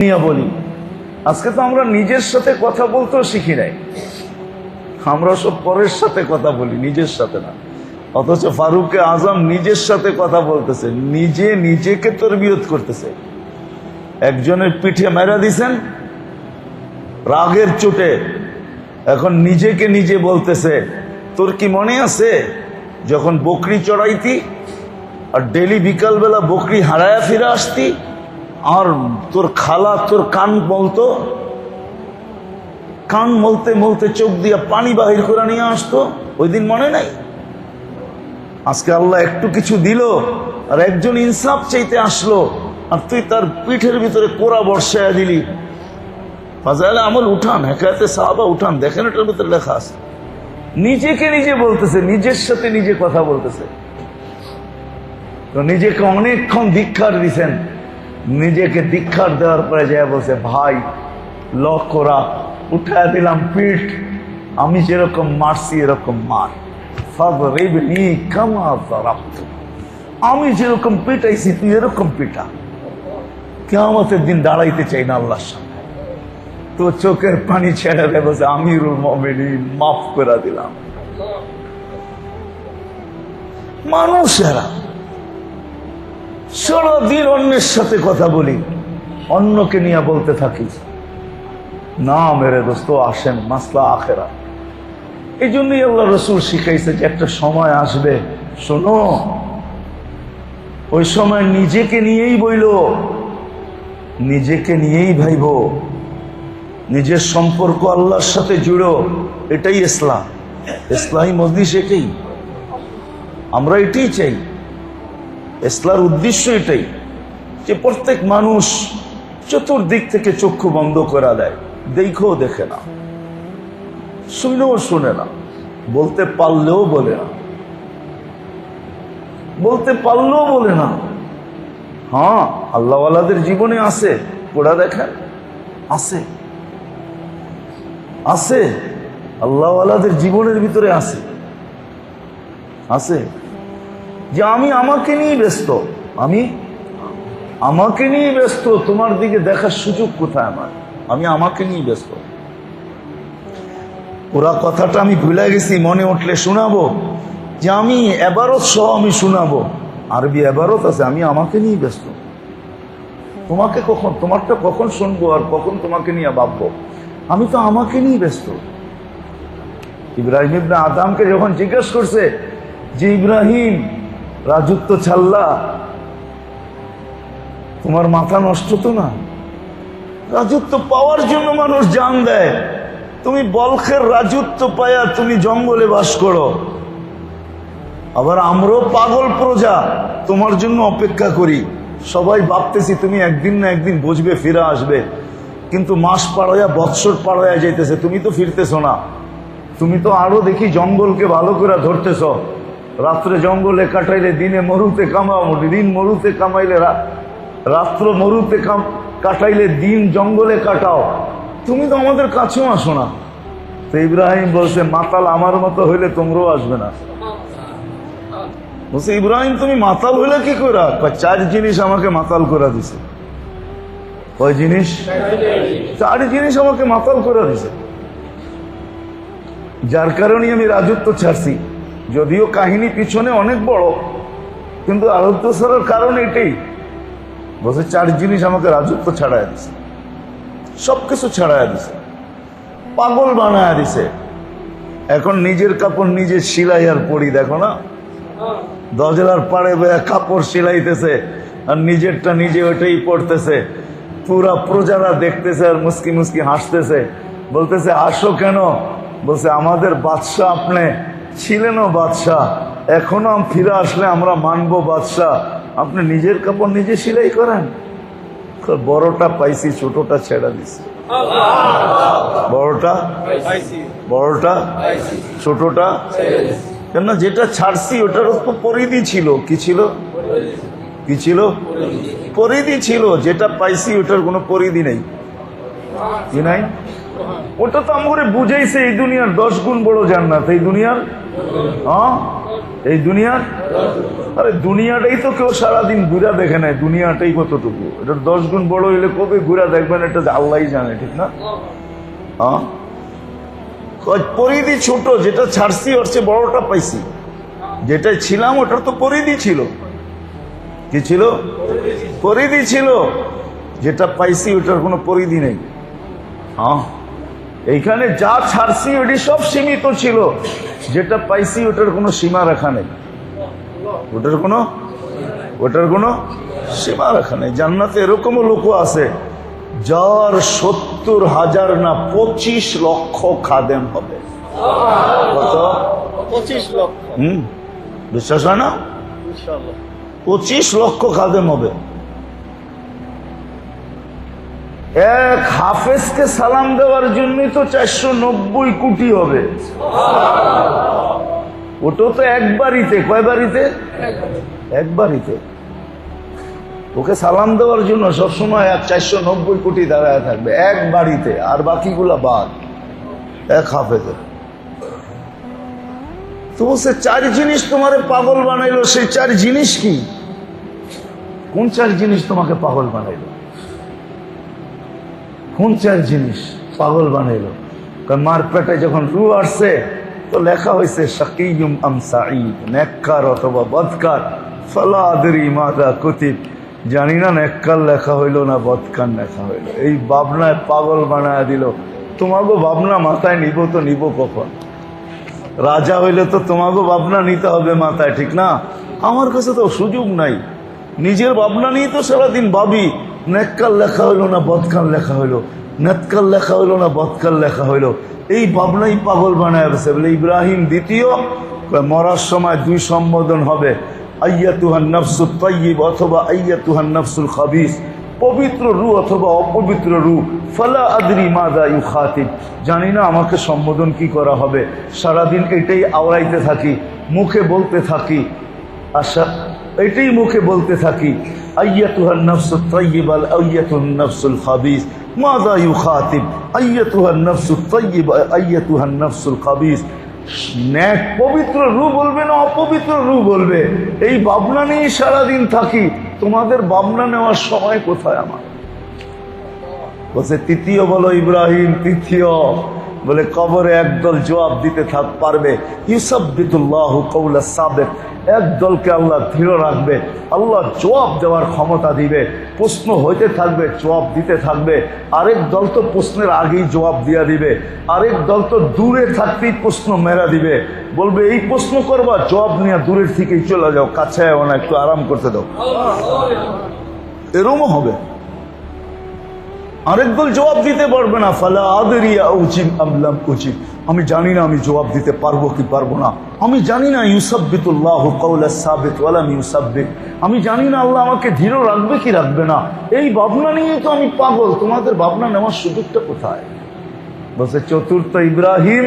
বলি। আজকে তো আমরা নিজের সাথে কথা বলতেও শিখি নাই। আমরা সব পরের সাথে কথা বলি, নিজের সাথে না। অথচ ফারুক আজম নিজের সাথে কথা বলতেছে, নিজে নিজেকে করতেছে। একজনের পিঠে মেরা দিছেন, রাগের চোটে। এখন নিজেকে নিজে বলতেছে, তোর কি মনে আছে, যখন বকরি চড়াইতি আর ডেলি বিকালবেলা বকরি হারায়া ফিরে আসতি আর তোর খালা, তোর কান বলতো। কান মলতে মলতে চোখ দিয়া পানি বাহির করে নিয়ে আসতো, ওই দিন মনে নাই? আজকে আল্লাহ একটু কিছু দিল, আর একজন ইনসাফ চাইতে আসলো, আর তুই তার পিঠের ভিতরে কোরা বর্ষায় দিলি। ফাজাইলে আমল উঠান, হেকায়তে সাহাবা উঠান, দেখেন এটার ভিতরে লেখা আছে। নিজেকে নিজে বলতেছে, নিজের সাথে নিজে কথা বলতেছে। তো নিজেকে অনেকক্ষণ দীক্ষার দিছেন। নিজেকে দীক্ষার দেওয়ার পরে যা বলছে, ভাই লক করা দিলাম পিঠ, আমি যেরকম মারছি এরকম মার। আমি যেরকম পিটাইছি, তুই এরকম পিটা। কেমতের দিন দাঁড়াইতে চাই না আল্লাহর সামনে। তো চোখের পানি ছেড়ে দেয়, বলছে, আমিরুল মমিনিন, মাফ করে দিলাম। মানুষেরা সারাদিন অন্যের সাথে কথা বলি। অন্যকে নিয়ে বলতে থাকি। না, মেরে দোস্ত, আসেন, মাসলা আখেরা। এই জন্যই আল্লাহ রসুল শিখাইছে যে একটা সময় আসবে, শোনো। ওই সময় নিজেকে নিয়েই বইল, নিজেকে নিয়েই ভাইব। নিজের সম্পর্ক আল্লাহর সাথে জুড়ো, এটাই ইসলাম। ইসলামী মজলিস এটাই আমরা এটাই চাই। ইসলার উদ্দেশ্য এটাই যে প্রত্যেক মানুষ চতুর্দিক থেকে চক্ষু বন্ধ করা দেয়। দেখেও দেখে না। শুনেও শুনে না। বলতে পারলেও বলে না। বলতে পারলেও বলে না। হ্যাঁ আল্লাহওয়ালাদের জীবনে আছে। পড়া দেখেন, আছে। আছে। আল্লাহওয়ালাদের জীবনের ভিতরে আছে। আছে। যে আমি আমাকে নিয়ে ব্যস্ত। আমি আমাকে নিয়ে ব্যস্ত, তোমার দিকে দেখার সুযোগ কোথায় আমার? আমি আমাকে নিয়ে ব্যস্ত। ওরা কথাটা আমি ভুলে গেছি, মনে উঠলে শোনাবো। যে আমি এবারত সহ আমি শোনাবো। আরবি এবারত আছে, আমি আমাকে নিয়ে ব্যস্ত। তোমাকে কখন, তোমারটা কখন শুনব আর কখন তোমাকে নিয়ে ভাববো? আমি তো আমাকে নিয়ে ব্যস্ত। ইব্রাহিম ইবনে আদামকে যখন জিজ্ঞেস করছে যে, ইব্রাহিম রাজত্ব ছাড়লা। তোমার মাথা নষ্ট তো না? রাজত্ব পাওয়ার জন্য মানুষ জান দেয়। তুমি বলখের রাজত্ব পায়া তুমি জঙ্গলে বাস করো। আবার আমরাও পাগল প্রজা, তোমার জন্য অপেক্ষা করি। সবাই ভাবতেছি তুমি একদিন না একদিন বুঝবে, ফিরে আসবে। কিন্তু মাস পাড়াইয়া বৎসর পাড়াইয়া যাইতেছে, তুমি তো ফিরতেছো না। তুমি তো আরও দেখি জঙ্গলকে ভালো করে ধরতেছ। রাত্রে জঙ্গলে কাটাইলে দিনে মরুতে কামাও দিন মরুতে কামাইলে রাত্র মরুতে কাম কাটাইলে দিন জঙ্গলে কাটাও। তুমি তো আমাদের কাছেও আসো না। তো ইব্রাহিম বলছে, মাতাল আমার মতো হইলে তোমরাও আসবে না। বলছে, ইব্রাহিম, তুমি মাতাল হইলে কি করে চার জিনিস আমাকে মাতাল করে দিছে। কয় জিনিস? চার জিনিস আমাকে মাতাল করে দিছে। যার কারণে আমি রাজত্ব ছাড়ছি। যদিও কাহিনী পিছনে অনেক বড়, কিন্তু রাজত্ব ছাড়ার কারণ এটাই বসে চার জিনিস আমাকে রাজত্ব ছাড়াই দিছে। সব কিছু দিছে। পাগল বানায় দিছে। এখন নিজের কাপড় নিজে সিলাই আর পরি, দেখো না? দজলার পাড়ে কাপড় সিলাইতেছে, আর নিজেরটা নিজে ওটাই পড়তেছে পুরা প্রজারা দেখতেছে আর মুসকি মুসকি হাসতেছে। বলতেছে, আসো কেন? বলছে, আমাদের বাদশাহ আপনি ছিলেনও বাদশাহ। এখনও আম- ফিরে আসলে আমরা মানবো বাদশাহ। আপনি নিজের কাপড় নিজে সেলাই করেন? বড়টা পাইছি, ছোটটা ছেড়া দিছি। বড়টা? বড়টা? ছোটটা? কেন যেটা ছাড়ছি ওটার তো পরিধি ছিল। কি ছিল? কি ছিল? পরিধি ছিল। যেটা পাইছি ওটার কোনো পরিধি নেই। কি নাই? ওটা তো আমাকে বুঝাইছে, এই দুনিয়ার দশ গুণ বড় জান্নাত। এই দুনিয়ার? হ্যাঁ? এই দুনিয়ার? আরে দুনিয়াটাই তো কেউ সারাদিন ঘুরা দেখে নেয় দুনিয়াটাই কতটুকু? এটা দশ গুণ বড় হইলে কবে ঘুরা দেখবেন? এটা আল্লাহ জানে, ঠিক না? হ্যাঁ? পরিধি ছোট, যেটা ছাড়ছি ওর চেয়ে বড়টা পাইছি। যেটা ছিলাম ওটার তো পরিধি ছিল। কি ছিল? পরিধি ছিল। যেটা পাইছি, ওটার কোনো পরিধি নেই। হ্যাঁ? এইখানে যা ছাড়ছি ওটি সব সীমিত ছিল। যেটা পাইছি ওটার কোনো সীমা রেখা নেই। ওটার কোনো ওটার কোনো সীমা রেখা নেই। জান্নাতে এরকমও লোক আছে যার সত্তর হাজার না পঁচিশ লক্ষ খাদেম হবে। কত? পঁচিশ লক্ষ। হুম? বিশ্বাস হয় না? পঁচিশ লক্ষ খাদেম হবে। এক হাফেজকে সালাম দেওয়ার জন্যই তো চারশো নব্বই কোটি হবে। ওটা তো এক বাড়িতে। কয় বাড়িতে? এক বাড়িতে। ওকে সালাম দেওয়ার জন্য সবসময় এক চারশো নব্বই কোটি দাঁড়ায় থাকবে। এক বাড়িতে, আর বাকিগুলা বাদ। এক হাফেজের। তো সে চার জিনিস তোমারে পাগল বানাইলো, সেই চার জিনিস কি? কোন চার জিনিস তোমাকে পাগল বানাইলো? কোন চার জিনিস, পাগল বানাইলো। মার পেটে যখন রু আসছে, তো লেখা হয়েছে শাকিম আম নেককার অথবা বদকার। ফালা মাতা কুতিব। জানি না নেককার লেখা হইল না বদকার লেখা হইল। এই ভাবনায় পাগল বানায় দিল। তোমাকে ভাবনা মাথায় নিব তো নিব কখন? রাজা হইলে তো তোমাকে ভাবনা নিতে হবে মাথায়, ঠিক না? আমার কাছে তো সুযোগ নাই। নিজের ভাবনা নিয়ে তো সারাদিন ভাবি। নেককাল লেখা হইল না বদকাল লেখা হইল? নেতকাল লেখা হইল না বদকাল লেখা হইল? এই ভাবনাই পাগল বানায় গেছে বলে ইব্রাহিম দ্বিতীয় মরার সময় দুই সম্বোধন হবে। আইয়া তুহান নফসুল তৈব অথবা আইয়া তুহান নফসুল খাবিস। পবিত্র রু অথবা অপবিত্র রু। ফালা আদরি মাদা ইউ খাতিব জানি না আমাকে সম্বোধন কি করা হবে। সারাদিন এটাই আওড়াইতে থাকি, মুখে বলতে থাকি। আশা, এটাই মুখে বলতে থাকি। নফসুল তৈব আল আইয়াতুন নফসুল খাবিস। মাদা ইউ খাতিব আইয়াতুহান নফসুল তৈব আইয়াতুহান নফসুল ন্যাক পবিত্র রু বলবে না অপবিত্র রু বলবে? এই ভাবনা নিয়ে সারাদিন থাকি, তোমাদের ভাবনা নেওয়ার সময় কোথায় আমার? বলছে, তৃতীয় বলো ইব্রাহিম, তৃতীয়। বলে কবরে একদল জবাব দিতে থাক পারবে। ইউসাবিতুল্লাহ কৌলা সাবেক। এক দলকে আল্লাহ দৃঢ় রাখবে। আল্লাহ জবাব দেওয়ার ক্ষমতা দিবে। প্রশ্ন হইতে থাকবে জবাব দিতে থাকবে। আরেক দল তো প্রশ্নের আগেই জবাব দিয়া দিবে। আরেক দল তো দূরে থাকতেই প্রশ্ন মেরা দিবে। বলবে এই প্রশ্ন করবা জবাব নিয়ে দূরের থেকেই চলে যাও। কাছে না একটু আরাম করতে দাও। এরমও হবে। আরেক দল জবাব দিতে পারবে না। ফালা আদরিয়া উচিত আমলাম উচিত আমি জানি না আমি জবাব দিতে পারব কি পারব না। আমি জানি না ইউসাবিতুল্লাহ কৌলা সাবিত আমি জানি না আল্লাহ আমাকে ধীর রাখবে কি রাখবে না। এই ভাবনা নিয়ে তো আমি পাগল। তোমাদের ভাবনা নেওয়ার সুযোগটা কোথায়? বসে চতুর্থ ইব্রাহিম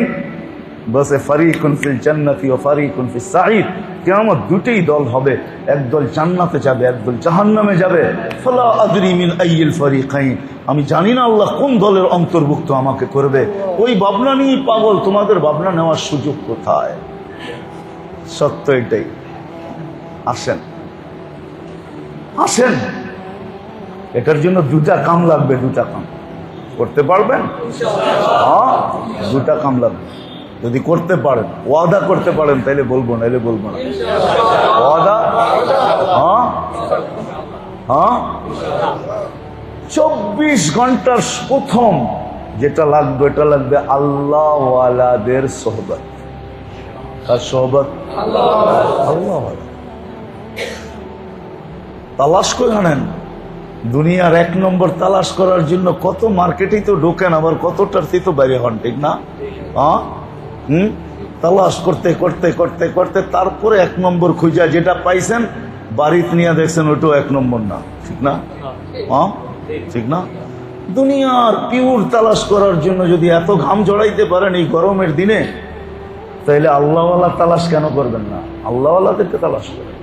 বসে ফারিকুন ফিল জান্নাতি ও ফারিকুন ফিল সাঈদ। কেমন দুটেই দল হবে। একদল জান্নাতে যাবে একদল জাহান্নামে যাবে। ফলা আদরি মিন আইয়িল ফারিকাইন। আমি জানি না আল্লাহ কোন দলের অন্তর্ভুক্ত আমাকে করবে। ওই ভাবনা নিয়েই পাগল তোমাদের ভাবনা নেওয়ার সুযোগ কোথায়? সত্য এটাই। আসেন। আসেন। এটার জন্য দুটা কাম লাগবে দুটা কাম। করতে পারবেন? হ্যাঁ দুটা কাম লাগবে। যদি করতে পারেন, ওয়াদা করতে পারেন তাহলে বলব না এলে বলব না। ওয়াদা? হ্যাঁ? হ্যাঁ? চব্বিশ ঘণ্টার প্রথম যেটা লাগবে, এটা লাগবে আল্লাহওয়ালাদের সোহবত। তার সোহবত? আল্লাহওয়ালা। তালাশ করে আনেন। দুনিয়ার এক নম্বর তালাশ করার জন্য কত মার্কেটেই তো ঢোকেন, আবার কতটার তো বাইরে হন, ঠিক না? হ্যাঁ? হুম? তালাশ করতে করতে করতে করতে তারপরে এক নম্বর খুঁজা যেটা পাইছেন বাড়িতে নিয়ে দেখছেন ওটাও এক নম্বর না। ঠিক না? হ্যাঁ। ঠিক না? দুনিয়ার পিউর তালাশ করার জন্য যদি এত ঘাম জড়াইতে পারেন এই গরমের দিনে তাহলে আল্লাহওয়ালা তালাশ কেন করবেন না? আল্লাহওয়ালাদেরকে তালাশ করেন।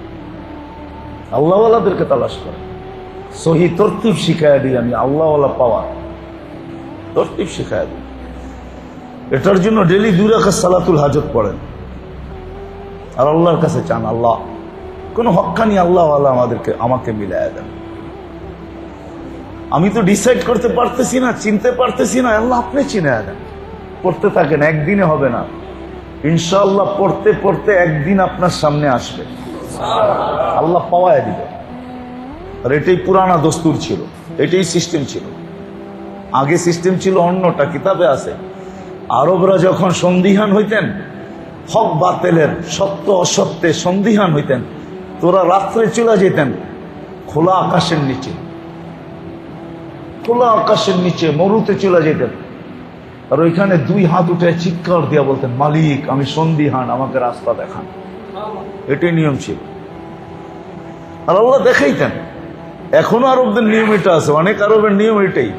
আল্লাহওয়ালাদেরকে তালাশ করেন। সহি তরতিব শিখায় দিই আমি আল্লাহওয়ালা পাওয়া তরতিব শিখায় দিই। এটার জন্য ডেলি দুই রাখা সালাতুল হাজত পড়েন। আর আল্লাহর কাছে চান, আল্লাহ, কোনো হক্কানি আল্লাহ আল্লাহ আমাদেরকে, আমাকে মিলায় দেন। আমি তো ডিসাইড করতে পারতেছি না, চিনতে পারতেছি না, আল্লাহ আপনি চিনে দেন। পড়তে থাকেন, একদিনে হবে না। ইনশাআল্লাহ পড়তে পড়তে একদিন আপনার সামনে আসবে। আল্লাহ পাওয়ায় দিবে। আর এটাই পুরানা দস্তুর ছিল, এটাই সিস্টেম ছিল। আগে সিস্টেম ছিল অন্যটা, কিতাবে আছে। আরবরা যখন সন্দিহান হইতেন, হক বাতেলের সত্য অসত্যে সন্দিহান হইতেন, তোরা রাত্রে চলে যেতেন খোলা আকাশের নিচে। খোলা আকাশের নিচে মরুতে চলে যেতেন। আর ওইখানে দুই হাত উঠে চিৎকার দিয়া বলতেন, মালিক, আমি সন্দিহান, আমাকে রাস্তা দেখান। এটাই নিয়ম ছিল। আর আল্লাহ দেখাইতেন। এখনও আরবদের নিয়ম এটা আছে, অনেক আরবের নিয়ম এটাই।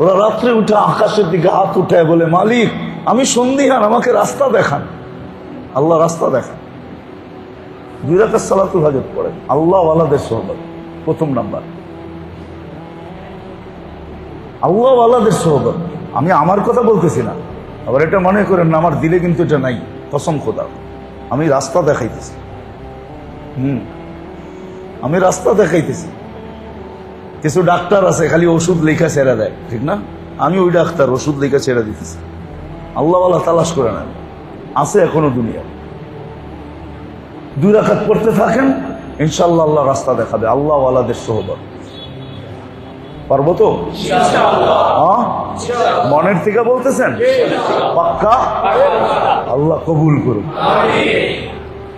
ওরা রাত্রে উঠে আকাশের দিকে হাত উঠায় বলে, মালিক, আমি সন্দিহান আমাকে রাস্তা দেখান। আল্লাহ রাস্তা দেখান। দুই সালাতুল হাজত পড়েন আল্লাহ আলাদের সোহবত প্রথম নাম্বার। আল্লাহ আল্লাহদের সোহবত আমি আমার কথা বলতেছি না, আবার এটা মনে করেন না, আমার দিলে কিন্তু এটা নাই। কসম খোদা, আমি রাস্তা দেখাইতেছি। হুম, আমি রাস্তা দেখাইতেছি। কিছু ডাক্তার আছে খালি ওষুধ লেখা ছেড়ে দেয় ঠিক না? আমি ওই ডাক্তার ওষুধ লেখা ছেড়ে দিতেছি। আল্লাহ আল্লাহ তালাশ করে নেন। আছে এখনও দুনিয়া। দুই রাখাত পড়তে থাকেন ইনশাল্লাহ আল্লাহ রাস্তা দেখাবে। আল্লাহ আল্লাহদের সোহবত। পারব তো? হ্যাঁ? মনের থেকে বলতেছেন? পাক্কা? আল্লাহ কবুল করুন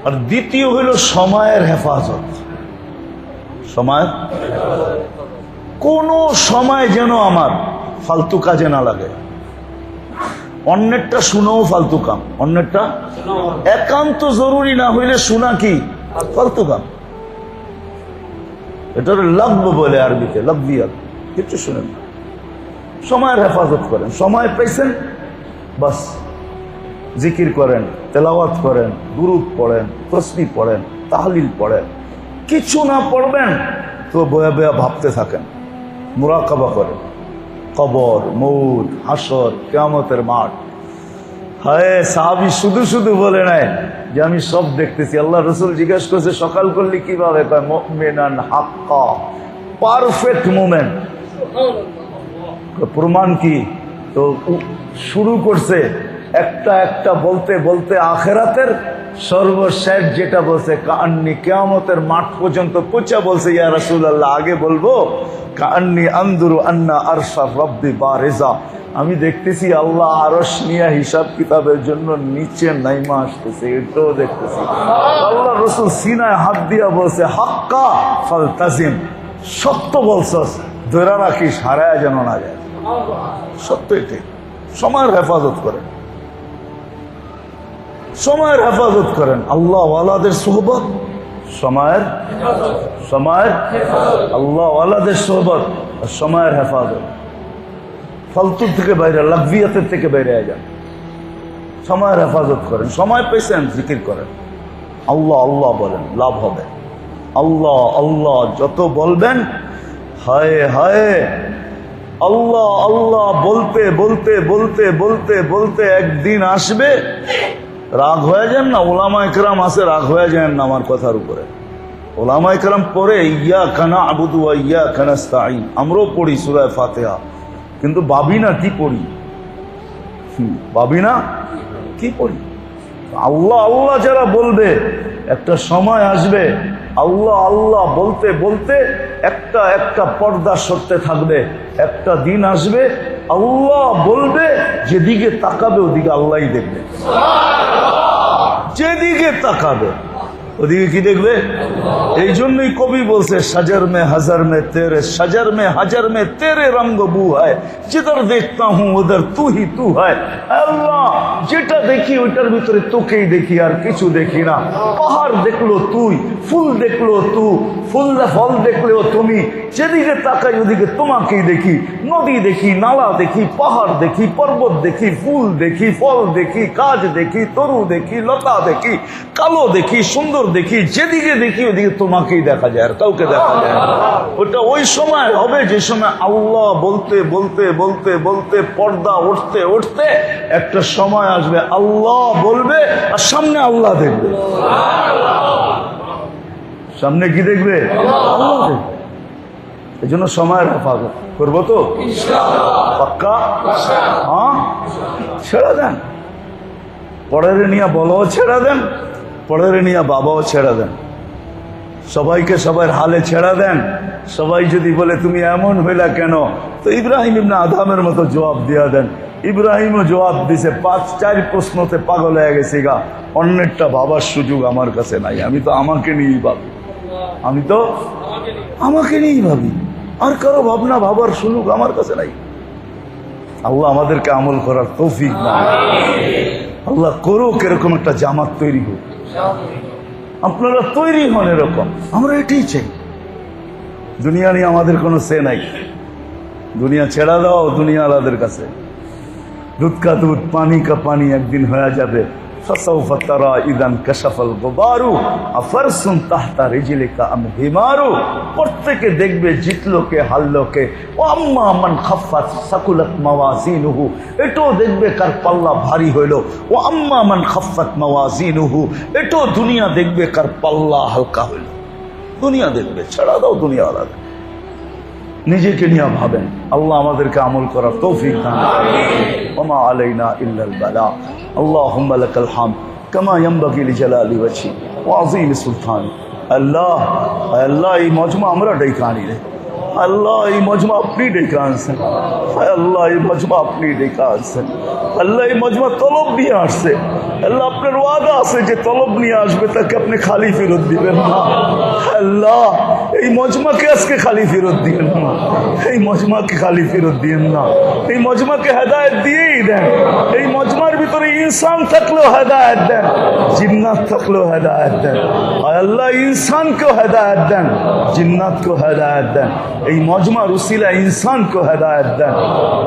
আর দ্বিতীয় হইল সময়ের হেফাজত। সময় কোন সময় যেন আমার ফালতু কাজে না লাগে। অন্যেরটা শুনেও ফালতু কাম। অন্যেরটা একান্ত জরুরি না হইলে শোনা কি? ফালতু কাম। এটা লব্ব বলে আরবিতে লব্বিয়াত কিছু শুনেন সময়ের হেফাজত করেন। সময় পেয়েছেন বাস। জিকির করেন, তেলাওয়াত করেন, দুরুদ পড়েন, তসবি পড়েন, তাহলিল পড়েন। কিছু না পড়বেন, তো বয়া বয়া ভাবতে থাকেন। মুরাকাবা করে। কবর মৌদ হাসর কেয়ামতের মাঠ। হায় সাহাবি শুধু শুধু বলে নেয় যে আমি সব দেখতেছি। আল্লাহ রসুল জিজ্ঞেস করছে সকাল করলে কীভাবে? হাক্কা পারফেক্ট মুমেন্ট প্রমাণ কি? তো শুরু করছে একটা একটা বলতে বলতে আখেরাতের সর্বশেষ যেটা বলছে কান্নি কেয়ামতের মাঠ পর্যন্ত পৌঁছা বলছে ইয়া রাসূলুল্লাহ আগে বলব কান্নি আন্দুরু আন্না আরশা রব্বি বারেজা। আমি দেখতেছি আল্লাহ আরশ নিয়া হিসাব কিতাবের জন্য নিচে নাইমা আসতেছে এটাও দেখতেছি। আল্লাহ রসুল সিনায় হাত দিয়া বলছে হাক্কা ফাল তাজিম সত্য বলছস ধরে রাখিস হারায় যেন না যায়। সত্য এটাই। সময়ের হেফাজত করেন সময়ের হেফাজত করেন। আল্লাহ ওয়ালাদের সোহবত, সময়ের সময়ের আল্লাহ ওয়ালাদের সোহবত সময়ের হেফাজত। ফালতুর থেকে বাইরে লাভবিয়াতের থেকে বাইরে যান। সময়ের হেফাজত করেন, সময় পেয়েছেন, জিকির করেন। আল্লাহ আল্লাহ বলেন, লাভ হবে। আল্লাহ আল্লাহ যত বলবেন, হায় হায়। আল্লাহ আল্লাহ বলতে বলতে বলতে বলতে বলতে একদিন আসবে রাগ হয়ে যান না? ওলামা একরাম আসে রাগ হয়ে যান না আমার কথার উপরে। ওলামা একরাম পরে ইয়া খানা আবুদু ইয়া খানাস্তাইন আমরাও পড়ি সুরায় ফাতেহা। কিন্তু ভাবি না, কি পড়ি? ভাবি না, কি পড়ি? আল্লাহ আল্লাহ যারা বলবে, একটা সময় আসবে, আল্লাহ আল্লাহ বলতে বলতে একটা একটা পর্দা সরতে থাকবে, একটা দিন আসবে, আল্লাহ বলবে, যেদিকে তাকাবে, ওদিকে আল্লাহই দেখবে। যেদিকে তাকাবে ওদিকে কি দেখবে? এই জন্যই কবি বলছে, সাজার মে, হাজার মে তেরে, সাজার মে, হাজার মে তেরে রঙ্গ বু হয়। যেদার দেখতা হুম ওদের তু হি তু হ্যাঁ। যেটা দেখি ওইটার ভিতরে তোকেই দেখি, আর কিছু দেখি না। পাহাড় দেখল তুই, ফুল দেখল তু, ফুল, ফল দেখলেও তুমি। যেদিকে তাকাই ওদিকে তোমাকেই দেখি। নদী দেখি, নালা দেখি, পাহাড় দেখি, পর্বত দেখি, ফুল দেখি, ফল দেখি কাজ দেখি, তরু দেখি, লতা দেখি, কালো দেখি, সুন্দর দেখি। যেদিকে দেখি এদিকে তোমাকেই দেখা যায় আর কাউকে দেখা যায় ওটা ওই সময় হবে যে সময় আল্লাহ বলতে বলতে বলতে বলতে পর্দা উঠতে উঠতে একটা সময় আসবে আল্লাহ বলবে আর সামনে আল্লাহ দেখবে। সামনে কি দেখবে? আল্লাহ দেখবে। এই জন্য সময়ের হেফাজত করব তো? পাক্কা? হ্যাঁ? ছেড়ে দেন। পরের নিয়ে বলাও ছেড়ে দেন পরের নিয়ে বাবাও ছেড়ে দেন। সবাইকে সবার হালে ছেড়া দেন। সবাই যদি বলে, তুমি এমন হইলা কেন? তো ইব্রাহিম ইবনা আদামের মতো জবাব দিয়া দেন। ইব্রাহিমও জবাব দিছে, পাঁচ, চার প্রশ্নতে পাগল হয়ে গেছে গা। অন্যেরটা ভাবার সুযোগ আমার কাছে নাই। আমি তো আমাকে নিয়েই ভাবি। আমি তো আমাকে নিয়েই ভাবি। আর কারও ভাবনা, ভাবার সুযোগ আমার কাছে নাই। আল্লাহ আমাদেরকে আমল করার তৌফিক না আল্লাহ করুক, এরকম একটা জামাত তৈরি হোক। আপনারা তৈরি হন এরকম। আমরা এটাই চাই। দুনিয়া নিয়ে আমাদের কোনো সে নাই। দুনিয়া ছেড়া দাও, দুনিয়া আলাদের কাছে। দুধ কা দুধ, পানি কা পানি একদিন হয়ে যাবে। फसौफ तरा इदन कशफल गोबारू अफरसुन ताहता रिजिले का अम हिमारू প্রত্যেকে দেখবে জিতলোকে হারলোকে আম্মা মান খাফাত সাকুলাত মাওয়াজিনুহু এটাও দেখবে কার পাল্লা ভারী হইল ও আম্মা মান খাফাত মাওয়াজিনুহু এটাও দুনিয়া দেখবে কার পাল্লা হালকা হইল দুনিয়া দেখবে ছাড়া দাও দুনিয়া আলাদা নিজেকে নিয়ে ভাবেন আল্লাহ আমাদেরকে আমল করার তৌফিক দান ওমা আলাইনা ইল্লাল বালা اللهم لك الحمد كما ينبغي لجلال وجهك وعظيم سلطانك আল্লাহ আল্লাহ এই মজমা আমরা ডেকে আনি রে আল্লাহ এই মজমা আপনি ডেকে আনছেন আল্লাহ এই মজমা আপনি ডেকে আনছেন আল্লাহ এই মজমা তলব নিয়ে আসছে আল্লাহ আপনার ওয়াদা আছে যে তলব নিয়ে আসবে তাকে আপনি খালি ফেরত দিবেন না আল্লাহ এই মজমাকে আজকে খালি ফেরত দিবেন না। এই মজমাকে খালি ফেরত দিয়েন না। এই মজমাকে হেদায়ত দিয়েই দেন। এই মজমার ভিতরে ইনসান থাকলেও হেদায়ত দেন। জিন্নাত থাকলেও হেদায়ত দেন। আল্লাহ ইনসানকেও হেদায়ত দেন। জিন্নাতকেও হেদায়ত দেন। এই মজমার উসিলা ইনসানকেও হেদায়ত দেন।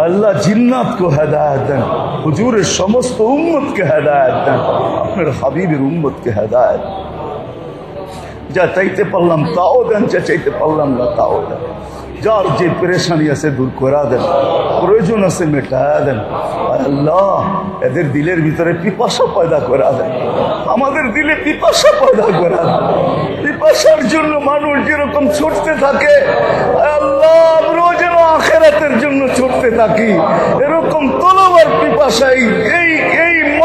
আল্লাহ জিন্নাতকেও হেদায়ত দেন। হুজুরের সমস্ত উম্মতকে হেদায়ত দেন। আপনার হাবিবের উম্মতকে হেদায়ত। যা চাইতে পারলাম তাও দেন, যা চাইতে পারলাম না তাও দেন। যার যে পেরেশানি আছে দূর করা দেন, প্রয়োজন আছে মেটায়া দেন। আল্লাহ, এদের দিলের ভিতরে পিপাসা পয়দা করা দেন। আমাদের দিলে পিপাসা পয়দা করা দেন। পিপাসার জন্য মানুষ যেরকম ছুটতে থাকে আল্লাহ, আমরাও যেন আখেরাতের জন্য ছুটতে থাকি। এরকম তলবার পিপাসাই এই